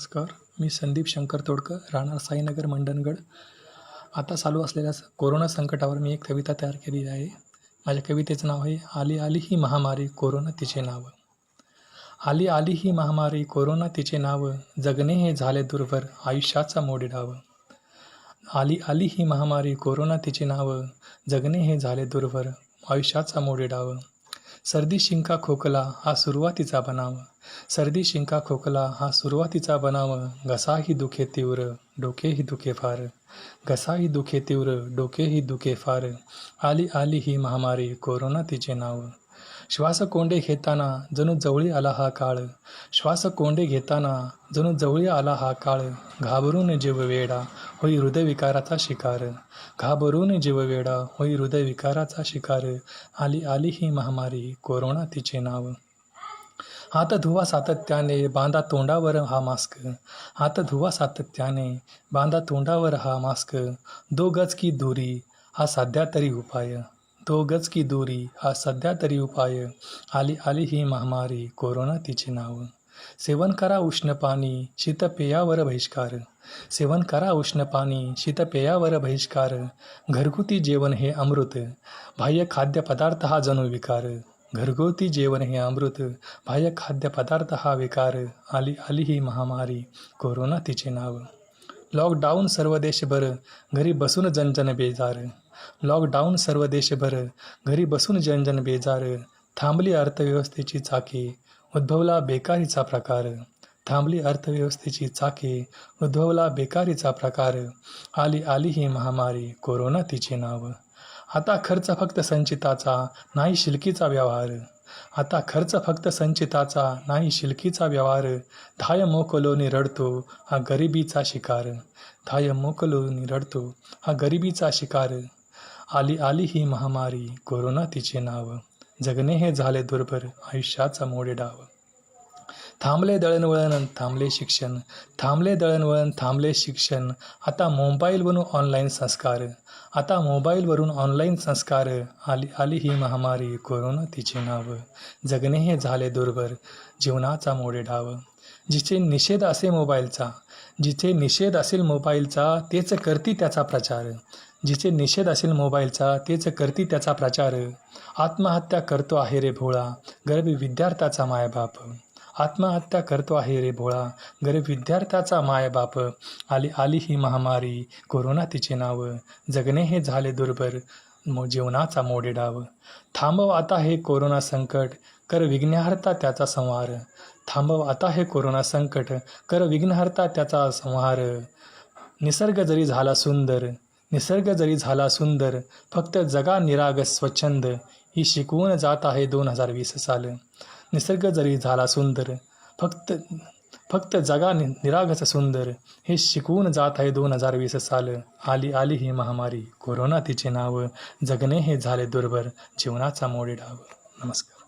नमस्कार. मी संदीप शंकर तोडकर राहणार साईनगर मंडणगड. आता चालू असलेल्या कोरोना संकटावर मी एक कविता तयार केली आहे. माझ्या कवितेचं नाव आहे आली आली ही महामारी कोरोना तिचे नाव. आली आली ही महामारी कोरोना तिचे नाव जगणे हे झाले दुर्भर आयुष्याचा मोडी डाव. आली आली ही महामारी कोरोना तिचे नाव जगणे हे झाले दुर्भर आयुष्याचा मोडी डाव. सर्दी शिंका खोकला हा सुरुवातीचा बनाव. सर्दी शिंका खोकला हा सुरुवातीचा बनाव. घसाही दुखे तीव्र डोकेही दुखे फार. घसाही दुखे तीव्र डोकेही दुखे फार. आली आली ही महामारी कोरोना तिचे नाव. श्वासकोंडे घेताना जणू जवळी आला हा काळ. श्वासकोंडे घेताना जणू जवळी आला हा काळ. घाबरून जीव वेडा होई हृदयविकाराचा शिकार. घाबरून जीव वेडा होई हृदयविकाराचा शिकार. आली आली ही महामारी कोरोना तिचे नाव. हात धुवा सातत्याने बांधा तोंडावर हा मास्क. हात धुवा सातत्याने बांधा तोंडावर हा मास्क. दो गज की दूरी हा सध्या तरी उपाय. दो गज की दूरी हा सध्या तरी उपाय. आली आली ही महामारी कोरोना तिचे नाव. सेवन करा उष्ण पाणी शीतपेयावर बहिष्कार. सेवन करा उष्ण पाणी शीतपेयावर बहिष्कार. घरगुती जेवण हे अमृत बाह्य खाद्यपदार्थ हा जणू विकार. घरगुती जेवण हे अमृत बाह्य खाद्यपदार्थ हा विकार. आली आली ही महामारी कोरोना तिचे नाव. लॉकडाऊन सर्व देशभर घरी बसून जनजन बेजार लॉकडाऊन सर्व देशभर घरी बसून जनजन बेजार थांबली अर्थव्यवस्थेची चाके उद्भवला बेकारीचा प्रकार थांबली अर्थव्यवस्थेची चाके उद्भवला बेकारीचा प्रकार आली आली ही महामारी कोरोना तिचे नाव आता खर्च फक्त संचिताचा नाही शिलकीचा व्यवहार आता खर्च फक्त संचिताचा नाही शिलकीचा व्यवहार. धाय मोकलो रडतो हा गरिबीचा शिकार. धाय मोकलोनी रडतो हा गरिबीचा शिकार. आली आली ही महामारी कोरोना तिचे नाव. जगणे हे झाले दुर्भर आयुष्याचा मोडे डाव. थांबले दळणवळण थांबले शिक्षण. थांबले दळणवळण थांबले शिक्षण. आता मोबाईलवरून ऑनलाईन संस्कार. आता मोबाईलवरून ऑनलाईन संस्कार. आली आली ही महामारी कोरोना तिचे नाव. जगणे हे झाले दुर्भर जीवनाचा मोडे डाव जिचे निषेध असे मोबाईलचा जिचे निषेध असेल मोबाईलचा तेच करती त्याचा प्रचार. जिचे निषेध असेल मोबाईलचा तेच करती त्याचा प्रचार. आत्महत्या करतो आहे रे भोळा गरबी विद्यार्थ्याचा मायबाप. आत्महत्या करतो आहे रे भोळा. गरीब विद्यार्थ्याचा मायबाप. आली आली ही महामारी. कोरोना तिचे नाव. जगणे हे झाले दुर्भर. मो जीवनाचा मोडे डाव. थांबव आता हे कोरोना संकट. कर विघ्नहर्ता त्याचा संहार. थांबव आता हे कोरोना संकट. कर विघ्नहर्ता त्याचा संहार. निसर्ग जरी झाला सुंदर निसर्ग जरी झाला सुंदर फक्त जगा निराग स्वच्छंद. ही शिकवून जात आहे दोन हजार वीस साल. निसर्ग जरी झाला सुंदर फक्त फक्त जगा नि सुंदर. हे शिकवून जात आहे दोन हजार वीस साल. आली आली ही महामारी. कोरोना तिचे नाव. जगणे हे झाले दुर्भर. जीवनाचा मोडी डाव. नमस्कार.